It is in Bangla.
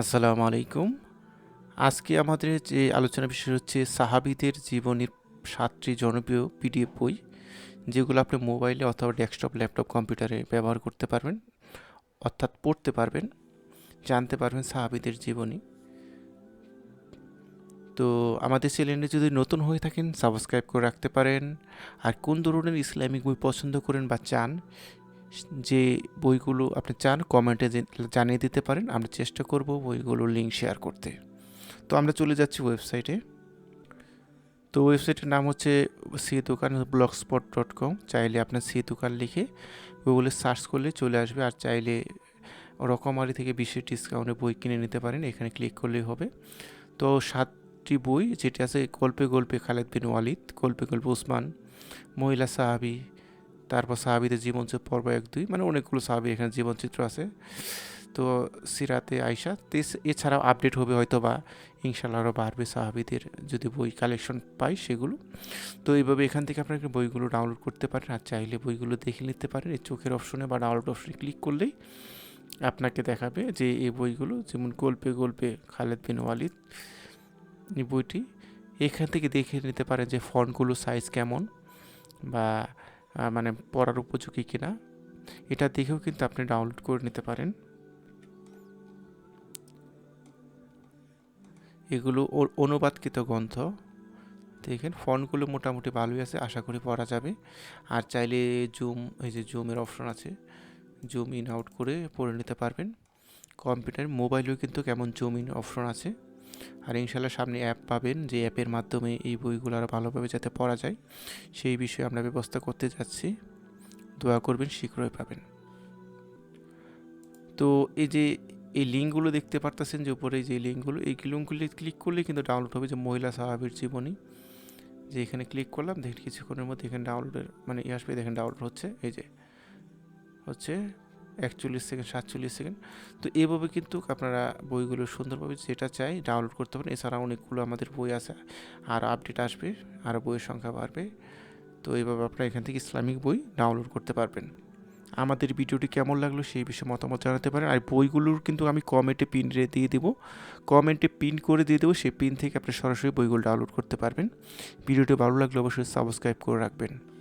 আসসালামু আলাইকুম। আজকে আমাদের যে আলোচনা বিষয় হচ্ছে সাহাবিদের জীবনের সাতটি জনপ্রিয় পিডিএফ বই, যেগুলো আপনি মোবাইলে অথবা ডেস্কটপ, ল্যাপটপ, কম্পিউটারে ব্যবহার করতে পারবেন, অর্থাৎ পড়তে পারবেন, জানতে পারবেন সাহাবিদের জীবনী। তো আমাদের চ্যানেলে যদি নতুন হয়ে থাকেন, সাবস্ক্রাইব করে রাখতে পারেন। আর কোন ধরনের ইসলামিক বই পছন্দ করেন বা চান যে বইগুলো আপনি চান, কমেন্টে জানিয়ে দিতে পারেন, আমরা চেষ্টা করব বইগুলোর লিঙ্ক শেয়ার করতে। তো আমরা চলে যাচ্ছি ওয়েবসাইটে। তো ওয়েবসাইটের নাম হচ্ছে সি দোকান ব্লগ স্পট ডট কম চাইলে আপনার সি দোকান লিখে গুগলে সার্চ করলে চলে আসবে, আর চাইলে রকমারি থেকে বিশেষ ডিসকাউন্টে বই কিনে নিতে পারেন, এখানে ক্লিক করলেই হবে। তো সাতটি বই, যেটি আছে গল্পে গল্পে খালেদ বিন ওয়ালিদ, গল্পে গল্পে উসমান মহিলা সাহাবি তারপর সাহাবিদের জীবনচিত্র পর্ব এক, দুই মানে অনেকগুলো সাহাবি এখানে জীবনচিত্র আছে। তো সিরাতে আয়সা এছাড়াও আপডেট হবে হয়তো বা ইনশাল্লাহ আরও বাড়বে সাহাবিদের যদি বই কালেকশন পাই সেগুলো। তো এইভাবে এখান থেকে আপনারা বইগুলো ডাউনলোড করতে পারেন আর চাইলে বইগুলো দেখে নিতে পারেন। এই চোখের অপশনে বা ডাউনলোড অপশনে ক্লিক করলেই আপনাকে দেখাবে যে এই বইগুলো, যেমন গল্পে গল্পে খালেদ বিন ওয়ালিদ এই বইটি, এখান থেকে দেখে নিতে পারেন যে ফন্টগুলো সাইজ কেমন বা মানে পড়ার উপযোগী কিনা, এটা দেখেও কিন্তু আপনি ডাউনলোড করে নিতে পারেন। এগুলো ওর অনুবাদকৃত গ্রন্থ। দেখেন, ফন্টগুলো মোটামুটি ভালোই আছে, আশা করি পড়া যাবে। আর চাইলে জুম এই যে জুমের অপশন আছে জুম ইন আউট করে পড়ে নিতে পারবেন। কম্পিউটার, মোবাইলেও কিন্তু কেমন জুম ইন অপশন আছে। আর ইনশাল্লাহ সামনে অ্যাপ পাবেন, যে অ্যাপের মাধ্যমে এই বইগুলো আরও ভালোভাবে যাতে পড়া যায়, সেই বিষয়ে আমরা ব্যবস্থা করতে যাচ্ছি। দোয়া করবেন, শীঘ্রই পাবেন। তো এই যে, এই লিঙ্কগুলো দেখতে পারতেছেন যে উপরে যে লিঙ্কগুলো, এই লিঙ্কগুলি ক্লিক করলে কিন্তু ডাউনলোড হবে যে মহিলা সাহাবির জীবনী। যে এখানে ক্লিক করলাম দেখেন কিছুক্ষণের মধ্যে এখানে ডাউনলোডের মানে ইয়ে আসবে, দেখেন ডাউনলোড হচ্ছে, এই যে, হচ্ছে। একচল্লিশ সেকেন্ড, সাতচল্লিশ সেকেন্ড। তো এভাবে কিন্তু আপনারা বইগুলো সুন্দরভাবে যেটা চাই ডাউনলোড করতে পারেন। এছাড়া অনেকগুলো আমাদের বই আছে আর আপডেট আসবে আর বইয়ের সংখ্যা বাড়বে। তো এইভাবে আপনারা এখান থেকে ইসলামিক বই ডাউনলোড করতে পারবেন। আমাদের ভিডিওটি কেমন লাগল সেই বিষয়ে মতামত জানাতে পারেন। আর বইগুলোর কিন্তু আমি কমেন্টে পিন দিয়ে দেবো। কমেন্টে পিন করে দিয়ে দেবো, সেই পিন থেকে আপনি সরাসরি বইগুলো ডাউনলোড করতে পারবেন। ভিডিওটি ভালো লাগলে অবশ্যই সাবস্ক্রাইব করে রাখবেন।